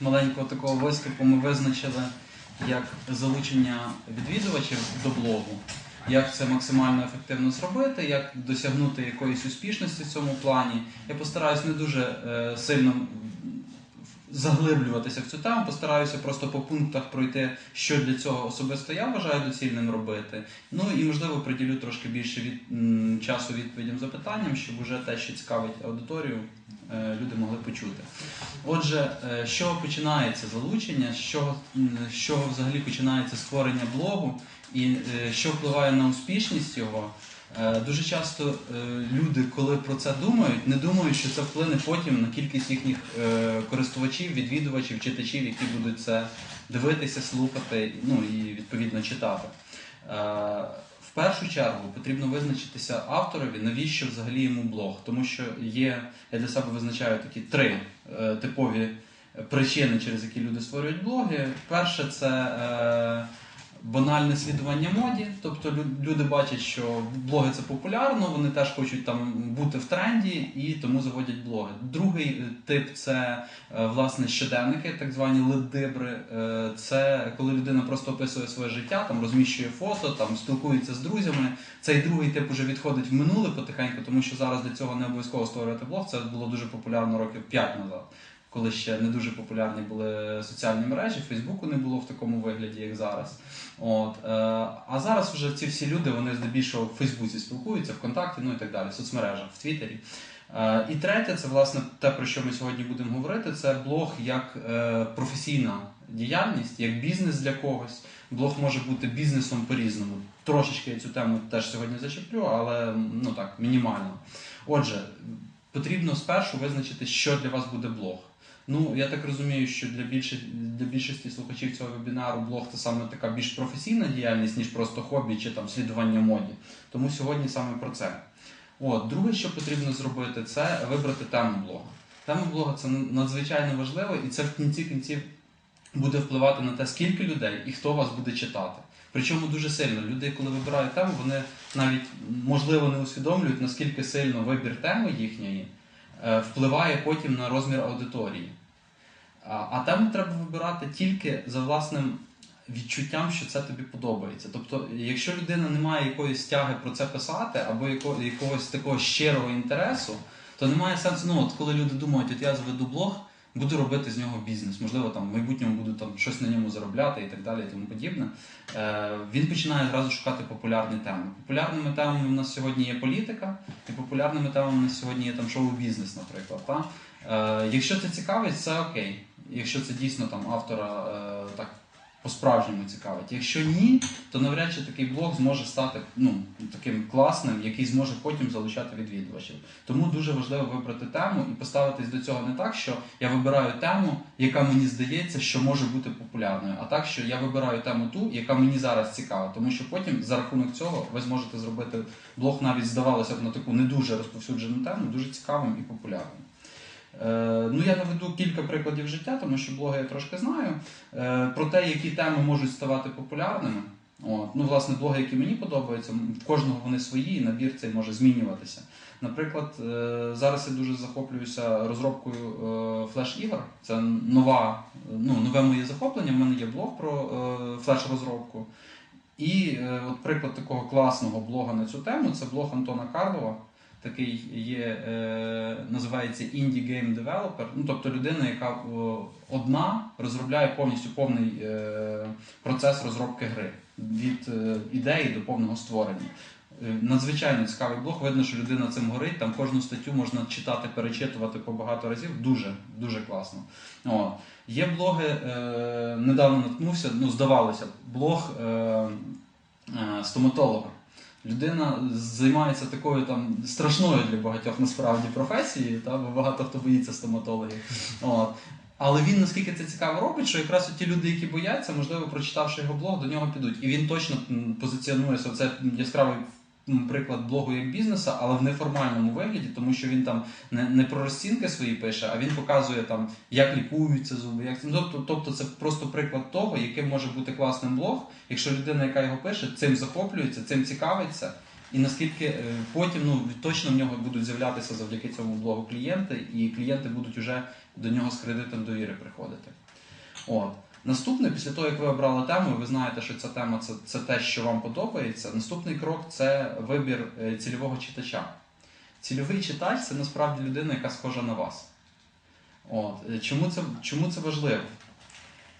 маленького такого виступу ми визначили як залучення відвідувачів до блогу. Як це максимально ефективно зробити, як досягнути якоїсь успішності в цьому плані. Я постараюсь не дуже е, сильно заглиблюватися в цю тему, постараюся просто по пунктах пройти, що для цього особисто я вважаю доцільним робити. Ну і можливо приділю трошки більше від, часу відповідям запитанням, щоб уже те, що цікавить аудиторію, е, люди могли почути. Отже, е, з чого починається залучення, з чого, з чого взагалі починається створення блогу, і е, що впливає на успішність його. Е, Дуже часто е, люди, коли про це думають, не думають, що це вплине потім на кількість їхніх е, користувачів, відвідувачів, читачів, які будуть це дивитися, слухати, ну і відповідно читати. В першу чергу потрібно визначитися авторові, навіщо взагалі йому блог, тому що є, я для себе визначаю такі три типові причини, через які люди створюють блоги. Перше, це банальне слідування моді. Тобто лю- люди бачать, що блоги це популярно, вони теж хочуть там бути в тренді і тому заводять блоги. Другий е, тип це е, власне щоденники, так звані леддибри. Е, Це коли людина просто описує своє життя, там розміщує фото, там спілкується з друзями. Цей другий тип уже відходить в минуле потихеньку, тому що зараз для цього не обов'язково створювати блог. Це було дуже популярно років 5 назад. Коли ще не дуже популярні були соціальні мережі, Фейсбуку не було в такому вигляді, як зараз. От, е, а зараз вже ці всі люди вони здебільшого в Фейсбуці спілкуються, ВКонтакті, ну і так далі, в соцмережах, в Твіттері. Е, і третє, це власне те, про що ми сьогодні будемо говорити, це блог як е, професійна діяльність, як бізнес для когось. Блог може бути бізнесом по-різному. Трошечки я цю тему теж сьогодні зачеплю, але ну так, мінімально. Отже, потрібно спершу визначити, що для вас буде блог. Ну, я так розумію, що для, більші, для більшості слухачів цього вебінару блог це саме така більш професійна діяльність, ніж просто хобі чи там слідування моді. Тому сьогодні саме про це. От, друге, що потрібно зробити, це вибрати тему блога. Тема блога це надзвичайно важливо, і це в кінці кінців буде впливати на те, скільки людей і хто вас буде читати. Причому дуже сильно. Люди, коли вибирають тему, вони навіть можливо не усвідомлюють, наскільки сильно вибір теми їхньої впливає потім на розмір аудиторії. А, а тему треба вибирати тільки за власним відчуттям, що це тобі подобається. Тобто, якщо людина не має якоїсь тяги про це писати, або якогось такого щирого інтересу, то немає сенсу. Ну, от коли люди думають, от я зведу блог, буду робити з нього бізнес, можливо, там в майбутньому буду там щось на ньому заробляти і так далі, і тому подібне. Е, він починає зразу шукати популярні теми. Популярними темами у нас сьогодні є політика, і популярними темами у нас сьогодні є там шоу-бізнес, наприклад. Та? Е, якщо це цікавить, це окей. Якщо це дійсно там автора е, так по-справжньому цікавить. Якщо ні, то навряд чи такий блог зможе стати ну, таким класним, який зможе потім залучати відвідувачів. Тому дуже важливо вибрати тему і поставитись до цього не так, що я вибираю тему, яка мені здається, що може бути популярною, а так, що я вибираю тему ту, яка мені зараз цікава. Тому що потім за рахунок цього ви зможете зробити блог, навіть здавалося б на таку не дуже розповсюджену тему, дуже цікавим і популярним. Е, ну, я наведу кілька прикладів життя, тому що блоги я трошки знаю. Е, про те, які теми можуть ставати популярними. От. Ну, власне, блоги, які мені подобаються, в кожного вони свої, і набір цей може змінюватися. Наприклад, е, зараз я дуже захоплююся розробкою флеш-ігор. Це нова, ну, нове моє захоплення. В мене є блог про флеш-розробку. І от приклад такого класного блога на цю тему це блог Антона Карлова. Такий є, е, називається Indie Game Developer. Ну, тобто людина, яка одна розробляє повністю повний е, процес розробки гри від е, ідеї до повного створення. Е, Надзвичайно цікавий блог. Видно, що людина цим горить. Там кожну статтю можна читати, перечитувати по багато разів. Дуже, дуже класно. О. Є блоги, е, недавно наткнувся, ну, здавалося, блог е, е, стоматолога. Людина займається такою там страшною для багатьох насправді професією, та, бо багато хто боїться стоматологів. От. Але він наскільки це цікаво робить, що якраз ті люди, які бояться, можливо, прочитавши його блог, до нього підуть. І він точно позиціонує позиціонується. Це яскравий приклад блогу як бізнеса, але в неформальному вигляді, тому що він там не, не про розцінки свої пише, а він показує там, як лікуються зуби. Як... ну, Тобто, тобто це просто приклад того, яким може бути класним блог, якщо людина, яка його пише, цим захоплюється, цим цікавиться. І наскільки е, потім ну точно в нього будуть з'являтися завдяки цьому блогу клієнти, і клієнти будуть вже до нього з кредитом довіри приходити. От. Наступне, після того, як ви обрали тему, і ви знаєте, що ця тема це, це те, що вам подобається. Наступний крок це вибір е, цільового читача. Цільовий читач це насправді людина, яка схожа на вас. От. Е, Чому це, чому це важливо?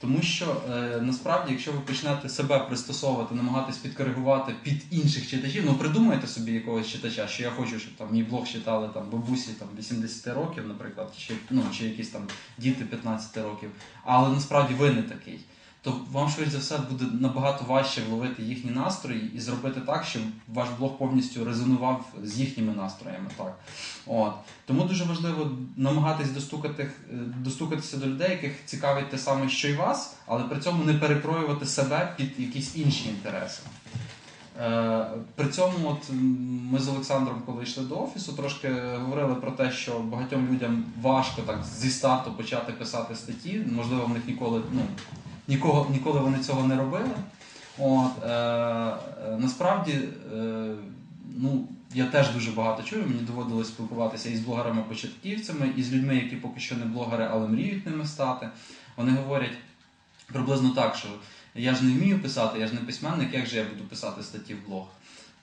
Тому що е, насправді, якщо ви почнете себе пристосовувати, намагатись підкоригувати під інших читачів, ну придумайте собі якогось читача, що я хочу, щоб там мій блог читали там бабусі там 80 років, наприклад, чи ну чи якісь там діти 15 років, але насправді ви не такий. То вам швидше за все буде набагато важче вловити їхні настрої і зробити так, щоб ваш блог повністю резонував з їхніми настроями. Так. От. Тому дуже важливо намагатись достукати, е, достукатися до людей, яких цікавить те саме, що й вас, але при цьому не перекроювати себе під якісь інші інтереси. Е, При цьому, от ми з Олександром, коли йшли до офісу, трошки говорили про те, що багатьом людям важко так зі старту почати писати статті. Можливо, в них ніколи ну, нікого, ніколи вони цього не робили. От, е, е, насправді, е, ну, я теж дуже багато чую. Мені доводилось спілкуватися із блогерами-початківцями, і з людьми, які поки що не блогери, але мріють ними стати. Вони говорять приблизно так, що я ж не вмію писати, я ж не письменник, як же я буду писати статті в блог?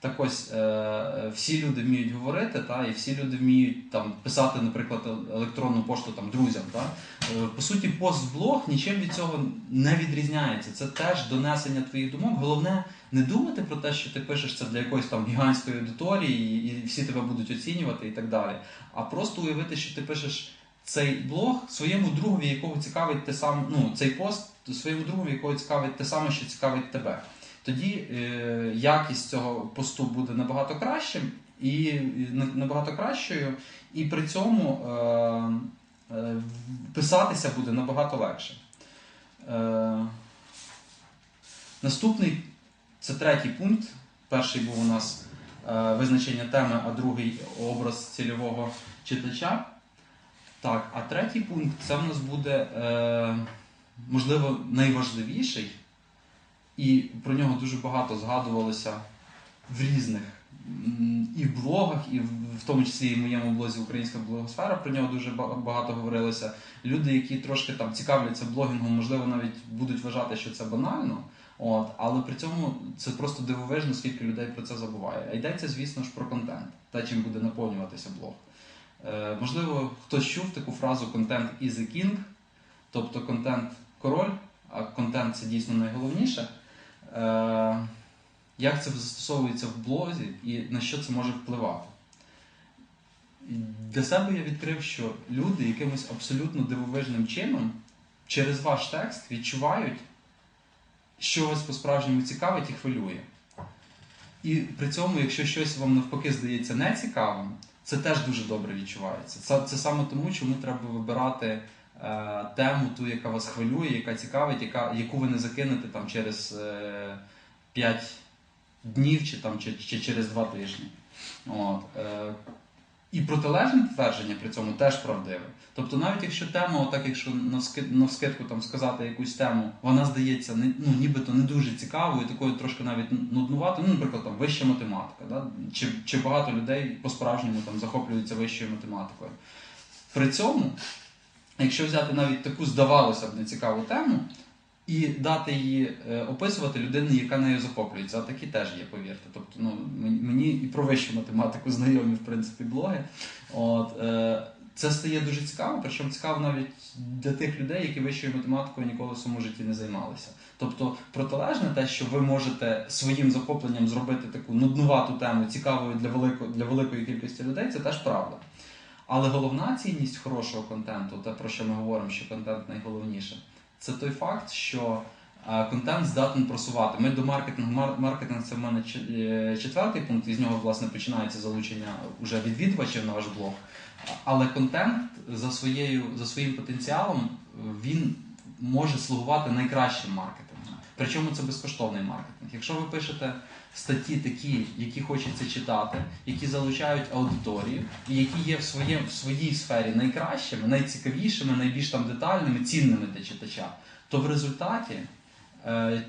Так ось е, всі люди вміють говорити, та, і всі люди вміють там писати, наприклад, електронну пошту там друзям. Та. Е, по суті, пост в блог нічим від цього не відрізняється. Це теж донесення твоїх думок. Головне не думати про те, що ти пишеш це для якоїсь там гігантської аудиторії, і всі тебе будуть оцінювати і так далі. А просто уявити, що ти пишеш цей блог своєму другові, якого цікавить те саме, ну цей пост своєму другові, якого цікавить те саме, що цікавить тебе. Тоді е, якість цього посту буде набагато кращим і набагато кращою, і при цьому е, е, писатися буде набагато легше. Наступний це третій пункт. Перший був у нас визначення теми, а другий образ цільового читача. Так, а третій пункт це в нас буде, можливо, найважливіший, і про нього дуже багато згадувалося в різних і в блогах, і в, тому числі і в моєму блозі Українська блогосфера. Про нього дуже багато говорилося. Люди, які трошки там цікавляться блогінгом, можливо, навіть будуть вважати, що це банально. От, але при цьому це просто дивовижно, скільки людей про це забуває. А йдеться, звісно ж, про контент, те, чим буде наповнюватися блог. Е, можливо, хтось чув таку фразу контент is a king, тобто контент король, а контент це дійсно найголовніше. Е, як це застосовується в блозі і на що це може впливати? Для себе я відкрив, що люди якимось абсолютно дивовижним чином через ваш текст відчувають, що вас по-справжньому цікавить і хвилює. І при цьому, якщо щось вам навпаки здається нецікавим, це теж дуже добре відчувається. Це, це саме тому, чому треба вибирати тему, ту, яка вас хвилює, яка цікавить, яка, яку ви не закинете там, через е, 5 днів чи, там, чи, чи через 2 тижні. От, е, і протилежне твердження при цьому теж правдиве. Тобто, навіть якщо тема, отак, якщо навски- навскидку там сказати якусь тему, вона здається не, ну, нібито не дуже цікавою, такою трошки навіть нуднуватою, ну, наприклад, там вища математика. Да? Чи, чи багато людей по-справжньому там захоплюються вищою математикою. При цьому, якщо взяти навіть таку, здавалося б, нецікаву тему, і дати її е, описувати людині, яка нею захоплюється. А такі теж є, повірте. Тобто, ну, мені- і про вищу математику знайомі, в принципі, блоги. От, е, це стає дуже цікаво, причому цікаво навіть для тих людей, які вищою математикою ніколи в своєму житті не займалися. Тобто, протилежне те, що ви можете своїм захопленням зробити таку нуднувату тему цікавою для, велико, для великої кількості людей, це теж правда. Але головна цінність хорошого контенту, те, про що ми говоримо, що контент найголовніше, це той факт, що е, контент здатен просувати. Ми до маркетингу, маркетинг це в мене е, четвертий пункт, і з нього власне починається залучення уже відвідувачів на ваш блог. Але контент за, своєю, за своїм потенціалом е, він може слугувати найкращим маркетингом. Причому це безкоштовний маркетинг. Якщо ви пишете статті такі, які хочеться читати, які залучають аудиторію, і які є в, своє, в своїй сфері найкращими, найцікавішими, найбільш там детальними, цінними для читача, то в результаті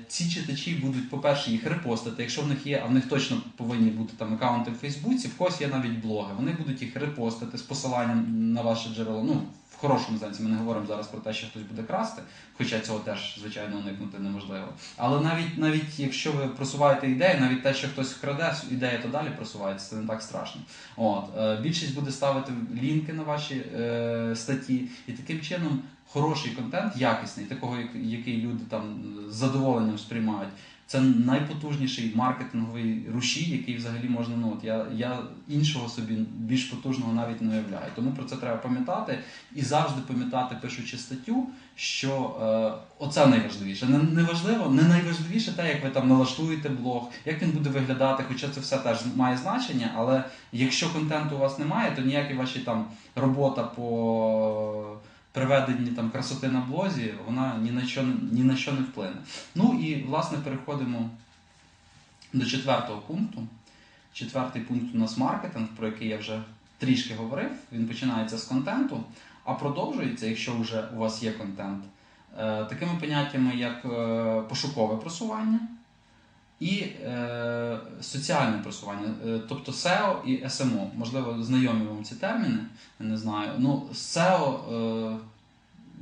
ці читачі будуть, по-перше, їх репостити, якщо в них є, а в них точно повинні бути там аккаунти в Фейсбуці, в когось є навіть блоги. Вони будуть їх репостити з посиланням на ваше джерело. Ну, в хорошому сенсі ми не говоримо зараз про те, що хтось буде красти, хоча цього теж, звичайно, уникнути неможливо. Але навіть навіть якщо ви просуваєте ідею, навіть те, що хтось вкраде, ідея то далі просувається, це не так страшно. От е, більшість буде ставити лінки на ваші е, статті, і таким чином хороший контент, якісний, такого, який люди там з задоволенням сприймають. Це найпотужніший маркетинговий рушій, який взагалі можна. Ну от я, я іншого собі більш потужного навіть не уявляю. Тому про це треба пам'ятати і завжди пам'ятати, пишучи статтю, що е, оце найважливіше. Не, не важливо, не найважливіше те, як ви там налаштуєте блог, як він буде виглядати, хоча це все теж має значення. Але якщо контенту у вас немає, то ніякі ваші там робота по приведенні там красоти на блозі, вона ні на що ні на що не вплине. Ну і власне переходимо до четвертого пункту. Четвертий пункт у нас маркетинг, про який я вже трішки говорив. Він починається з контенту, а продовжується, якщо вже у вас є контент, е, такими поняттями, як е, пошукове просування і е, соціальне просування, е, тобто SEO і SMO. Можливо, знайомі вам ці терміни, я не знаю. Ну, SEO е,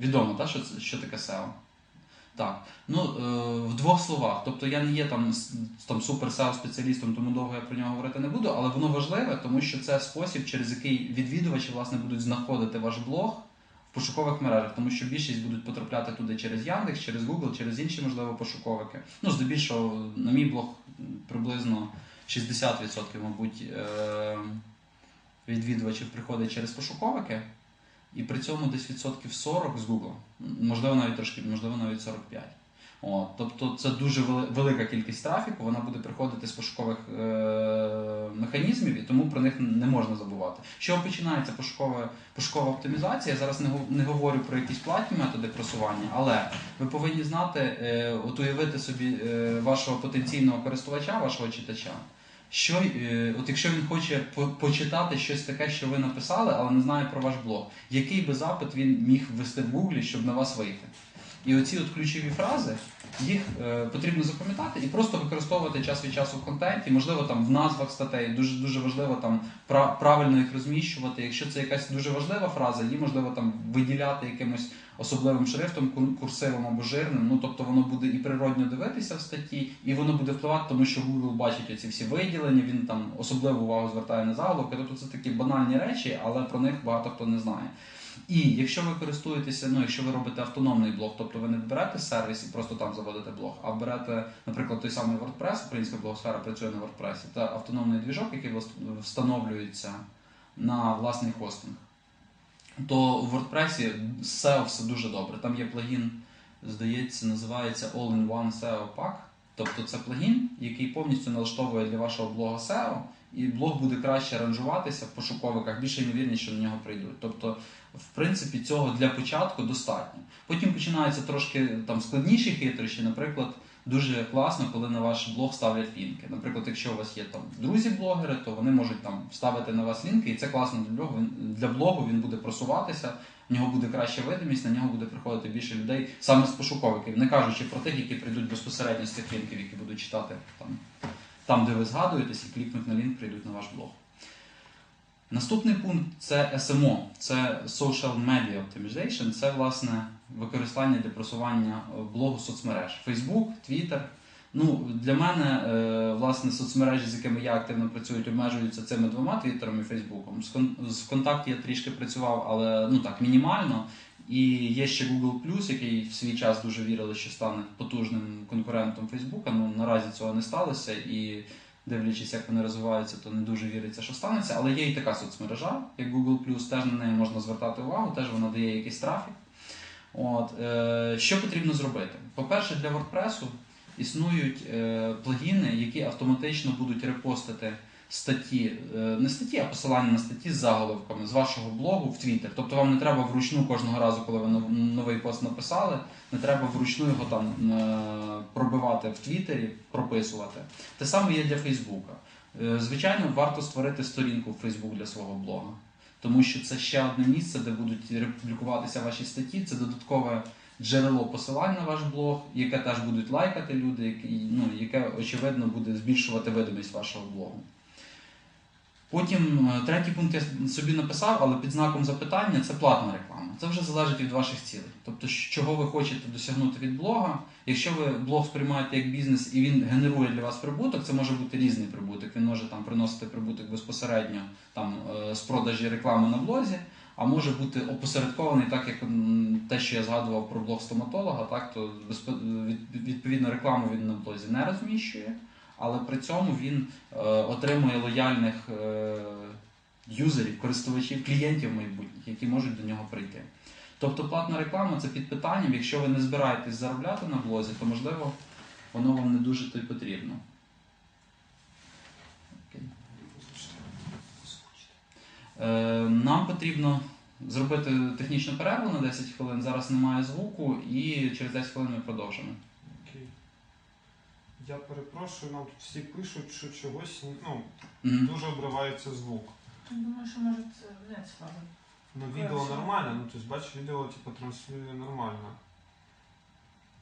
відомо, так, що, що таке SEO? Так. Ну, е, в двох словах. Тобто я не є там, там супер SEO спеціалістом, тому довго я про нього говорити не буду, але воно важливе, тому що це спосіб, через який відвідувачі власне будуть знаходити ваш блог пошукових мережах, тому що більшість будуть потрапляти туди через Яндекс, через Google, через інші, можливо, пошуковики. Ну, здебільшого, на мій блог приблизно 60%, мабуть, е, відвідувачів приходить через пошуковики. І при цьому десь відсотків 40 з Google. Можливо, навіть трошки, можливо, навіть 45. От, тобто це дуже велика кількість трафіку, вона буде приходити з пошукових е- механізмів, і тому про них не можна забувати. Що починається пошукова, пошукова оптимізація? Я зараз не, не говорю про якісь платні методи просування, але ви повинні знати, е- от уявити собі е- вашого потенційного користувача, вашого читача. Що, е, от якщо він хоче по- почитати щось таке, що ви написали, але не знає про ваш блог, який би запит він міг ввести в Гуглі, щоб на вас вийти? І оці от ключові фрази їх е, потрібно запам'ятати і просто використовувати час від часу в контенті, можливо, там в назвах статей. Дуже дуже важливо там пра- правильно їх розміщувати. Якщо це якась дуже важлива фраза, її можливо там виділяти якимось особливим шрифтом, кур- курсивом або жирним. Ну тобто воно буде і природньо дивитися в статті, і воно буде впливати, тому що Google бачить оці всі виділення, він там особливу увагу звертає на заголовки. Тобто це такі банальні речі, але про них багато хто не знає. І якщо ви користуєтеся, ну якщо ви робите автономний блог, тобто ви не берете сервіс і просто там заводите блог, а берете, наприклад, той самий WordPress, українська блогосфера працює на WordPress, та автономний двіжок, який встановлюється на власний хостинг, то в WordPress SEO все дуже добре. Там є плагін, здається, називається All-in-One SEO Pack. Тобто це плагін, який повністю налаштовує для вашого блога SEO, і блог буде краще ранжуватися в пошуковиках, більше ймовірність, що на нього прийдуть. Тобто, в принципі, цього для початку достатньо. Потім починаються трошки там складніші хитрощі. Наприклад, дуже класно, коли на ваш блог ставлять лінки. Наприклад, якщо у вас є там друзі-блогери, то вони можуть там ставити на вас лінки, і це класно для блогу. Для блогу він буде просуватися, в нього буде краща видимість, на нього буде приходити більше людей саме з пошуковиків, не кажучи про тих, які прийдуть безпосередньо з тих лінків, які будуть читати там, там де ви згадуєтесь, і клікнуть на лінк, прийдуть на ваш блог. Наступний пункт це SMO, це Social Media Optimization, це власне використання для просування блогу соцмереж. Facebook, Twitter. Ну, для мене, е, власне, соцмережі, з якими я активно працюю, обмежуються цими двома Твіттером і Фейсбуком. З, Кон- з ВКонтакті я трішки працював, але ну так, мінімально. І є ще Google який в свій час дуже вірили, що стане потужним конкурентом Фейсбука. Ну наразі цього не сталося, і дивлячись, як вони розвиваються, то не дуже віриться, що станеться. Але є і така соцмережа, як Google теж на неї можна звертати увагу, теж вона дає якийсь трафік. От, е, що потрібно зробити? По-перше, для WordPress існують е, плагіни, які автоматично будуть репостити статті, е, не статті, а посилання на статті з заголовками з вашого блогу в Twitter. Тобто вам не треба вручну кожного разу, коли ви новий пост написали, не треба вручну його там е, пробивати в Твіттері, прописувати. Те саме є для Фейсбука. Звичайно, варто створити сторінку в Facebook для свого блога, тому що це ще одне місце, де будуть публікуватися ваші статті. Це додаткове джерело посилань на ваш блог, яке теж будуть лайкати люди, яке, ну, яке очевидно буде збільшувати видимість вашого блогу. Потім е, третій пункт я собі написав, але під знаком запитання це платна реклама. Це вже залежить від ваших цілей. Тобто, чого ви хочете досягнути від блога. Якщо ви блог сприймаєте як бізнес і він генерує для вас прибуток, це може бути різний прибуток. Він може там приносити прибуток безпосередньо там е, з продажі реклами на блозі, а може бути опосередкований, так як те, що я згадував про блог стоматолога, так то відповідно рекламу він на блозі не розміщує, але при цьому він е, отримує лояльних е, юзерів, користувачів, клієнтів майбутніх, які можуть до нього прийти. Тобто платна реклама це під питанням. Якщо ви не збираєтесь заробляти на блозі, то можливо воно вам не дуже то й потрібно. Окей. Е, Нам потрібно зробити технічну перерву на 10 хвилин. Зараз немає звуку, і через 10 хвилин ми продовжимо. Окей. Я перепрошую, нам тут всі пишуть, що чогось ну, Мгм. дуже обривається звук. Думаю, що може це не справа. Ну, відео Хорошо. нормально, ну тобто, бачиш, відео типу, транслює нормально.